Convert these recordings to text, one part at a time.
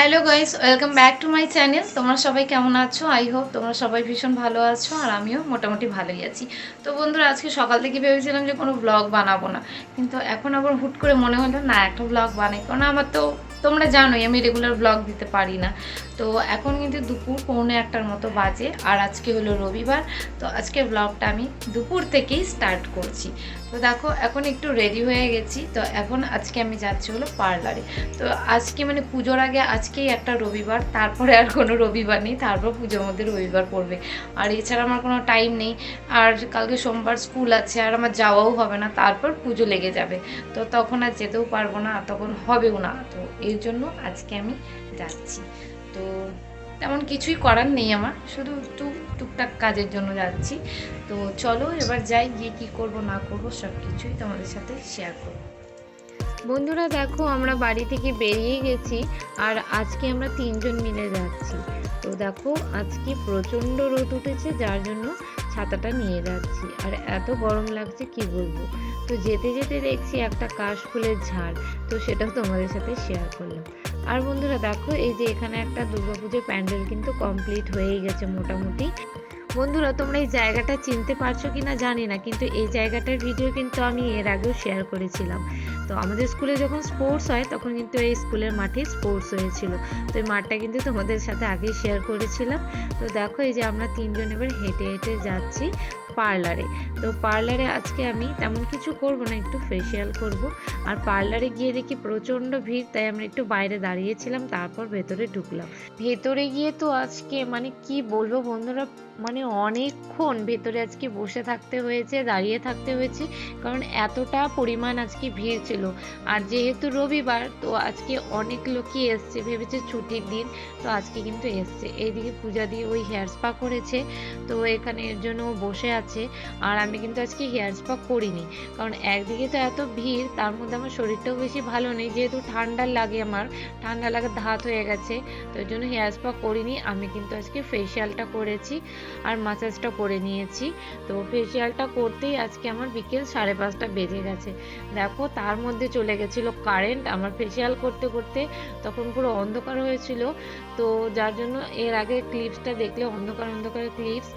Hello guys welcome back to my channel তোমরা সবাই কেমন আছো? আই হোপ তোমরা সবাই ভীষণ ভালো আছো আর আমিও মোটামুটি ভালোই আছি। তো বন্ধুরা, আজকে সকাল থেকে ভেবেছিলাম যে কোনো ব্লগ বানাবো না। কিন্তু এখন আবার হুট করে মনে হলো, না, একটা ব্লগ বানাই। কারণ আমার তো, তোমরা জানোই, আমি রেগুলার ব্লগ দিতে পারি না। তো এখন কিন্তু দুপুর পৌনে একটার মতো বাজে। আর আজকে হলো রবিবার। তো আজকে ব্লগটা আমি দুপুর থেকেই স্টার্ট করছি। তো দেখো, এখন একটু রেডি হয়ে গেছি। তো এখন আজকে আমি যাচ্ছি হলো পার্লারে। তো আজকে মানে পুজোর আগে আজকেই একটা রবিবার, তারপরে আর কোনো রবিবার নেই, তারপর পুজোর মধ্যে রবিবার পড়বে। আর এছাড়া আমার কোনো টাইম নেই। আর কালকে সোমবার স্কুল আছে, আর আমার যাওয়াও হবে না, তারপর পুজো লেগে যাবে। তো তখন আর যেতেও পারব না তখন হবেও না। তো এর জন্য আজকে আমি যাচ্ছি। তো তেমন কিছুই করার নেই আমার। শুধু একটু টুকটাক কাজের জন্য যাচ্ছি। তো চলো এবার যাই, গিয়ে কী করব, না করব, সব কিছুই তোমাদের সাথে শেয়ার করব। বন্ধুরা, দেখো, আমরা বাড়ি থেকে বেরিয়ে গেছি আর আজকে আমরা তিনজন মিলে যাচ্ছি। তো দেখো, আজকে প্রচণ্ড রোদ উঠেছে, যার জন্য ছাতাটা নিয়ে যাচ্ছি। আর এত গরম লাগছে, কি বলব? তো যেতে যেতে দেখছি একটা কাশ ফুলের ঝাড়। তো সেটাও তোমাদের সাথে শেয়ার করলাম। আর বন্ধুরা দেখো, এই যে এখানে একটা দুর্গাপুজোর প্যান্ডেল কিন্তু কমপ্লিট হয়েই গেছে মোটামুটি। বন্ধুরা, তোমরা এই জায়গাটা চিনতে পারছ কি না জানি না, কিন্তু এই জায়গাটার ভিডিও কিন্তু আমি এর আগেও শেয়ার করেছিলাম। তো আমাদের স্কুলে যখন স্পোর্টস হয়, তখন কিন্তু এই স্কুলের মাঠে স্পোর্টস হয়েছিল। তো এই মাঠটা কিন্তু তোমাদের সাথে আগেই শেয়ার করেছিলাম। তো দেখো, এই যে আমরা তিনজন এবার হেঁটে হেঁটে যাচ্ছি। পার্লারে। তো পার্লারে আজকে আমি তেমন কিছু করব না, একটু ফেসিয়াল করব। আর পার্লারে গিয়ে দেখি প্রচণ্ড ভিড়, তাই আমরা একটু বাইরে দাঁড়িয়েছিলাম, তারপর ভেতরে ঢুকলাম। ভেতরে গিয়ে তো আজকে মানে কি বলব বন্ধুরা মানে অনেকক্ষণ ভেতরে আজকে বসে থাকতে হয়েছে, দাঁড়িয়ে থাকতে হয়েছে, কারণ এতটা পরিমাণ আজকে ভিড় ছিল। আর যেহেতু রবিবার, তো আজকে অনেক লোকই এসছে, ভেবেছে ছুটির দিন, তো আজকে কিন্তু এসছে। এইদিকে পূজা দিয়ে ওই হেয়ার স্পা করেছে, তো এখানে এর জন্য বসে আছে। আর আমি কিন্তু আজকে হেয়ার স্পা করিনি, কারণ একদিকে তো এত ভিড়, তার মধ্যে আমার শরীরটাও বেশি ভালো নেই, যেহেতু ঠান্ডা লাগে আমার, ঠান্ডা লাগা ধাত হয়ে গেছে, তো ওই জন্য হেয়ার স্পা করিনি। আমি কিন্তু আজকে ফেসিয়ালটা করেছি। আর মাসাজটা করে নিয়েছি। তো ফেসিয়ালটা করতেই আজকে আমার বিকেল সাড়ে পাঁচটা বেজে গেছে। দেখো, তার মধ্যে চলে গেছিল কারেন্ট আমার ফেসিয়াল করতে করতে তখন পুরো অন্ধকার হয়েছিল। তো যার জন্য এর আগে ক্লিপসটা দেখলে অন্ধকার অন্ধকার ক্লিপস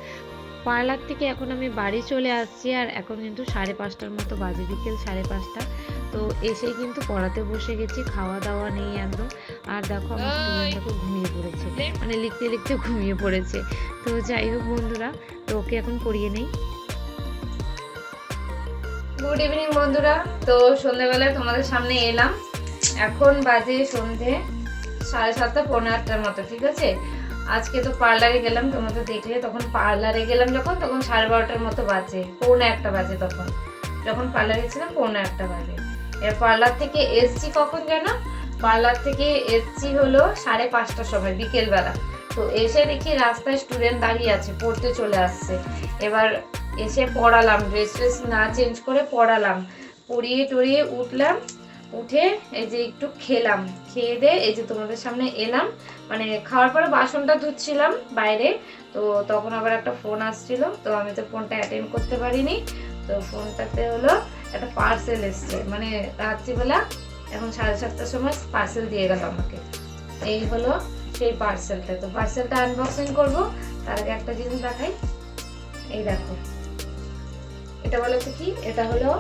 পার্লার থেকে এখন আমি বাড়ি চলে আসছি আর এখন কিন্তু সাড়ে পাঁচটার মতো বাজে, বিকেল সাড়ে পাঁচটা। তো এসেই কিন্তু পড়াতে বসে গেছি খাওয়া দাওয়া নেই একদম আর দেখো আমার ঘুমিয়ে পড়েছে। মানে লিখতে লিখতে ঘুমিয়ে পড়েছে। তো যাই হোক বন্ধুরা তো ওকে এখন পড়িয়ে নেই। গুড ইভিনিং বন্ধুরা। তো সন্ধ্যেবেলায় তোমাদের সামনে এলাম। এখন বাজে সন্ধে সাড়ে সাতটা পনেরো আটটার মতো ঠিক আছে? আজকে তো পার্লারে গেলাম তোমরা তো দেখলে তখন পার্লারে গেলাম যখন তখন সাড়ে বারোটার মতো বাজে পৌনে একটা বাজে তখন। যখন পার্লারে ছিলাম পৌনে একটা বাজে। এর পার্লার থেকে এসছি কখন যেন পার্লার থেকে এসছি হলো সাড়ে পাঁচটার সময়, বিকেলবেলা। তো এসে দেখি রাস্তায় স্টুডেন্ট দাঁড়িয়ে আছে, পড়তে চলে আসছে। এবার এসে পড়ালাম ড্রেস ট্রেস না চেঞ্জ করে পড়ালাম। পড়িয়ে টড়িয়ে উঠলাম, উঠে এই যে একটু খেলাম। খেয়ে দিয়ে এই যে তোমাদের সামনে এলাম। মানে খাওয়ার পরে বাসনটা ধুচ্ছিলাম বাইরে, তো তখন আবার একটা ফোন আসছিল। তো আমি তো ফোনটা অ্যাটেন্ড করতে পারিনি। তো ফোনটাতে হলো একটা পার্সেল এসছে। মানে রাত্রিবেলা এখন সাড়ে সাতটার সময় পার্সেল দিয়ে গেল আমাকে। এই হলো সেই পার্সেলটা তো পার্সেলটা আনবক্সিং করব, তার আগে একটা জিনিস দেখাই। এই দেখো। এটা বলো কি? এটা হলো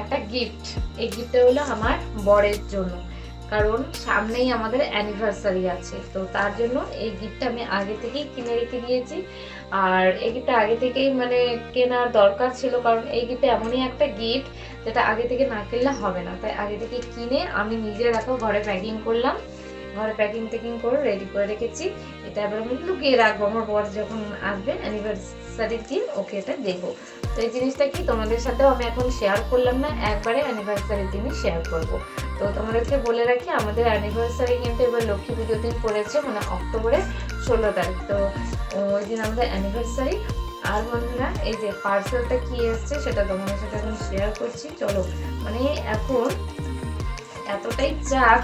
একটা গিফট এই গিফটটা হলো আমার বরের জন্য। কারণ সামনেই আমাদের অ্যানিভার্সারি আছে। তো তার জন্য এই গিফটটা আমি আগে থেকেই কিনে রেখে দিয়েছি। আর এই গিফটটা আগে থেকেই মানে কেনার দরকার ছিল, কারণ এই গিফটটা এমনই একটা গিফট যেটা আগে থেকে না কিনলে হবে না। তাই আগে থেকে কিনে আমি নিজে রাখো ঘরে প্যাকিং করলাম। ঘরে প্যাকিং ট্যাকিং করে রেডি করে রেখেছি। এটা এবার আমি লুকিয়ে রাখব। আমার বর যখন আসবে অ্যানিভার্সারির দিন, ওকে এটা দেবো। তো এই জিনিসটা কি তোমাদের সাথেও আমি এখন শেয়ার করলাম না, একবারে অ্যানিভার্সারির দিনই শেয়ার করব। তো তোমাদেরকে বলে রাখি, আমাদের অ্যানিভার্সারি কিন্তু এবার লক্ষ্মী পুজোর দিন পড়েছে মানে অক্টোবরের ষোলো তারিখ। তো ওই দিন আমাদের অ্যানিভার্সারি আর বন্ধুরা, এই যে পার্সেলটা কি এসছে সেটা তোমাদের সাথে এখন শেয়ার করছি। চলো মানে এখন এতটাই চাপ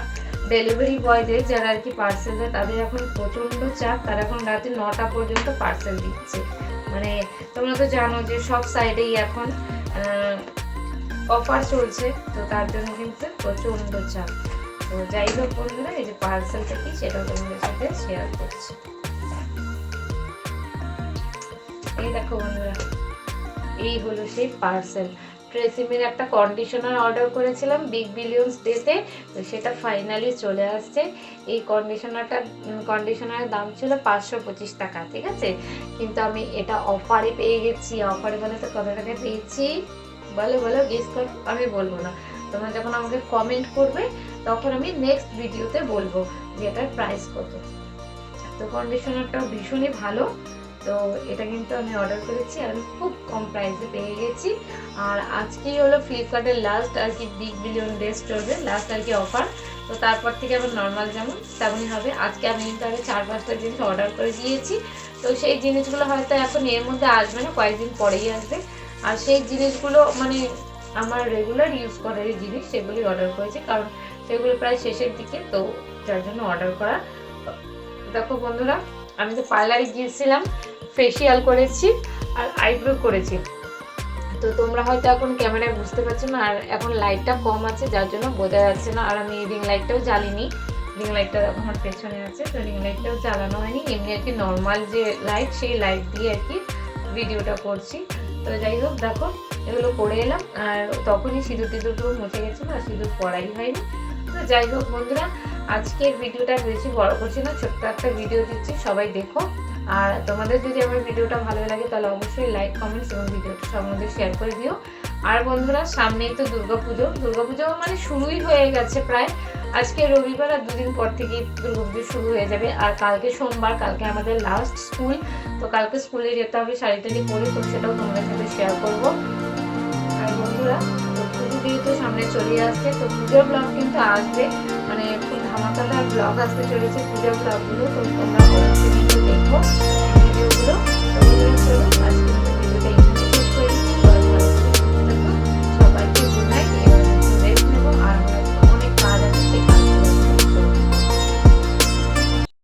ডেলিভারি বয়দের যারা আর কি পার্সেল দেয়, তাদের এখন প্রচণ্ড চাপ। তারা এখন রাতে নটা পর্যন্ত পার্সেল দিচ্ছে। মানে তোমরা তো জানো যে সব সাইডেই এখন অফার চলছে, তো তার জন্য কিন্তু প্রচণ্ড চাপ। তো যাই হোক বন্ধুরা, এই যে পার্সেলটা কি সেটাও তোমাদের সাথে শেয়ার করছি। এই দেখো বন্ধুরা, এই হলো সেই পার্সেল ট্রেসিমের একটা কন্ডিশনার অর্ডার করেছিলাম বিগ বিলিয়ন্স ডেতে তো সেটা ফাইনালি চলে আসছে। এই কন্ডিশনারটা কন্ডিশনারের দাম ছিল পাঁচশো পঁচিশ টাকা, ঠিক আছে? কিন্তু আমি এটা অফারে পেয়ে গেছি অফারে বলে তো কত টাকা পেয়েছি বলো বলো গেস কর, আমি বলব না। তোমরা যখন আমাকে কমেন্ট করবে, তখন আমি নেক্সট ভিডিওতে বলব যে এটার প্রাইস কত। তো কন্ডিশনারটাও ভীষণই ভালো। তো এটা কিন্তু আমি অর্ডার করেছি আর আমি খুব কম প্রাইসে পেয়ে গেছি। আর আজকেই হলো ফ্লিপকার্টের লাস্ট আর কি বিগ বিলিয়ন ডেজ চলবে লাস্ট আর কি অফার তো তারপর থেকে আবার নর্মাল যেমন তেমনই হবে। আজকে আমি কিন্তু আগে চার পাঁচটা জিনিস অর্ডার করে দিয়েছি। তো সেই জিনিসগুলো হয়তো এখন এর মধ্যে আসবে না, কয়েকদিন পরেই আসবে। আর সেই জিনিসগুলো মানে আমার রেগুলার ইউজ করার জিনিস সেগুলি অর্ডার করেছি। কারণ সেগুলো প্রায় শেষের দিকে, তো যার জন্য অর্ডার করা। দেখো বন্ধুরা আমি তো পার্লারে গিয়েছিলাম ফেসিয়াল করেছি আর আইব্রো করেছি। তো তোমরা হয়তো এখন ক্যামেরায় বুঝতে পারছ না, আর এখন লাইটটা কম আছে, যার জন্য বোঝা যাচ্ছে না। আর আমি রিং লাইটটাও জ্বালিনি। রিং লাইটটা দেখো আমার পেছনে আছে, তো রিং লাইটটাও জ্বালানো হয়নি। এমনি আর কি নর্মাল যে লাইট সেই লাইট দিয়ে আর কি ভিডিওটা করছি। তো যাই হোক, দেখো, এগুলো করে এলাম। আর তখনই সিঁদুর টিঁদুরগুলো মুছে গেছিল, আর সিঁদুর পড়াই হয়নি। তো যাই হোক, বন্ধুরা আজকের ভিডিওটা বেশি বড় করছি না, ছোট্ট একটা ভিডিও দিচ্ছি, সবাই দেখো। আর তোমাদের যদি আমার ভিডিওটা ভালো লাগে, তাহলে অবশ্যই লাইক কমেন্টস এবং ভিডিওটা মধ্যে শেয়ার করে দিও। আর বন্ধুরা, সামনেই তো দুর্গাপুজো। দুর্গাপুজো মানে শুরুই হয়ে গেছে প্রায়। আজকে রবিবার আর দুদিন পর থেকেই দুর্গাপুজো শুরু হয়ে যাবে। আর কালকে সোমবার, কালকে আমাদের লাস্ট স্কুল তো কালকে স্কুলে যেতে হবে, শাড়ি টাড়ি পরে, তো সেটাও তোমাদের সাথে শেয়ার করব। আর বন্ধুরা তো পুজো দিয়ে তো সামনে চলে আসছে, তো পুজোর ব্লগ কিন্তু আসবে। ধামাকাদার ব্লগ আসতে চলেছে পূজা ব্লগগুলো তো তোমরা